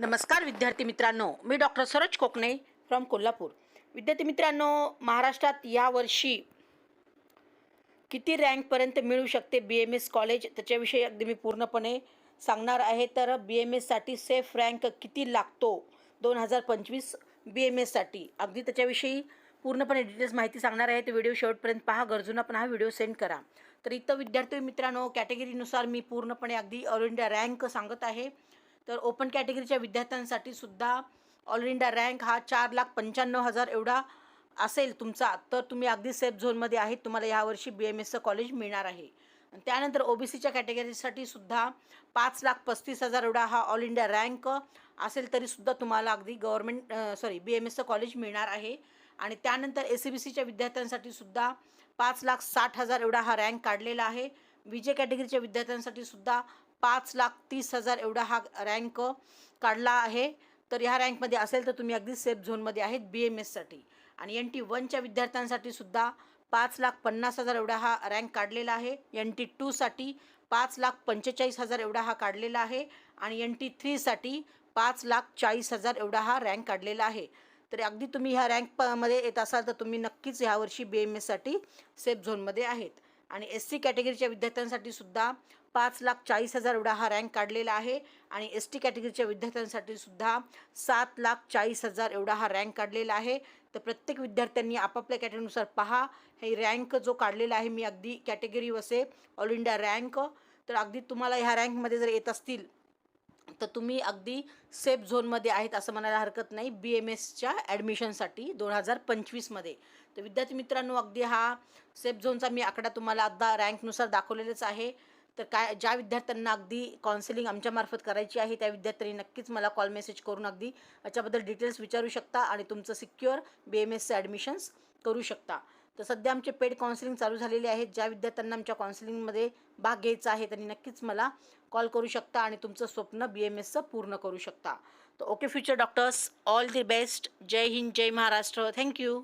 नमस्कार विद्यार्थी मित्रांनो मी डॉक्टर सरोज कोकणे फ्रॉम कोल्हापूर. विद्यार्थी मित्रांनो महाराष्ट्रात यावर्षी किती रँकपर्यंत मिळू शकते बी एम एस कॉलेज त्याच्याविषयी अगदी मी पूर्णपणे सांगणार आहे. तर बी एम एससाठी सेफ रँक किती लागतो? दोन हजार पंचवीस बी एम एससाठी अगदी त्याच्याविषयी पूर्णपणे डिटेल्स माहिती सांगणार आहे. तर व्हिडिओ शेवटपर्यंत पहा. गरजूंना पण हा व्हिडिओ सेंड करा. तर इथं विद्यार्थी मित्रांनो कॅटेगरीनुसार मी पूर्णपणे अगदी ऑल इंडिया रँक सांगत आहे. तर ओपन कॅटेगरीच्या विद्यार्थ्यांसाठी सुद्धा ऑल इंडिया रँक हा चार लाख पंच्याण्णव हजार एवढा असेल तुमचा. तर तुम्ही अगदी सेफ झोनमध्ये आहेत. तुम्हाला यावर्षी बी एम एसचं कॉलेज मिळणार आहे. आणि त्यानंतर ओ बी सीच्या कॅटेगरीसाठी सुद्धा पाच लाख पस्तीस हजार एवढा हा ऑल इंडिया रँक असेल तरीसुद्धा तुम्हाला अगदी गव्हर्मेंट सॉरी बी एम एसचं कॉलेज मिळणार आहे. आणि त्यानंतर ए सी बी सीच्या विद्यार्थ्यांसाठी सुद्धा पाच लाख साठ हजार एवढा हा रँक काढलेला आहे. विजय कॅटेगरीच्या विद्यार्थ्यांसाठी सुद्धा पाच लाख तीस हजार एवढा हा रँक काढला आहे. तर ह्या रँकमध्ये असेल तर तुम्ही अगदी सेफ झोनमध्ये आहेत बी एम एससाठी आणि एन टी वनच्या विद्यार्थ्यांसाठी सुद्धा पाच लाख पन्नास हजार एवढा हा रँक काढलेला आहे. एन टी टूसाठी पाच लाख पंचेचाळीस हजार एवढा हा काढलेला आहे. आणि एन टी थ्रीसाठी पाच लाख चाळीस हजार एवढा हा रँक काढलेला आहे. तर अगदी तुम्ही ह्या रँकमध्ये येत असाल तर तुम्ही नक्कीच ह्यावर्षी बी एम एससाठी सेफ झोनमध्ये आहेत. आणि एस सी कॅटेगरीच्या विद्यार्थ्यांसाठी सुद्धा पाच लाख चाळीस हजार एवढा हा रँक काढलेला आहे. आणि एस टी कॅटेगरीच्या विद्यार्थ्यांसाठी सुद्धा सात लाख चाळीस हजार एवढा हा रँक काढलेला आहे. तर प्रत्येक विद्यार्थ्यांनी आपापल्या कॅटेगरीनुसार पहा. हे रँक जो काढलेला आहे मी अगदी कॅटेगरी वसे ऑल इंडिया रँक तर अगदी तुम्हाला ह्या रँकमध्ये जर येत असतील तर तुम्ही अगदी सेफ झोनमध्ये आहेत असं म्हणायला हरकत नाही. बी एम एसच्या ॲडमिशनसाठी दोन हजार पंचवीसमध्ये तर विद्यार्थी मित्रांनो अगदी हा सेफ झोनचा मी आकडा तुम्हाला अगदा रँकनुसार दाखवलेलाच आहे. तर काय ज्या विद्यार्थ्यांना अगदी काउन्सिलिंग आमच्यामार्फत करायची आहे त्या विद्यार्थ्यांनी नक्कीच मला कॉल मेसेज करून अगदी याच्याबद्दल डिटेल्स विचारू शकता आणि तुमचं सिक्युअर बी एम एसचं ॲडमिशन्स करू शकता. तर सध्या आमचे पेड काउन्सिलिंग चालू झालेले आहेत. ज्या विद्यार्थ्यांना आमच्या काउन्सिलिंगमध्ये भाग घ्यायचा आहे त्यांनी नक्कीच मला कॉल करू शकता आणि तुमचं स्वप्न बी एम एसचं पूर्ण करू शकता. तर okay future doctors all the best जय हिंद जय महाराष्ट्र. Thank you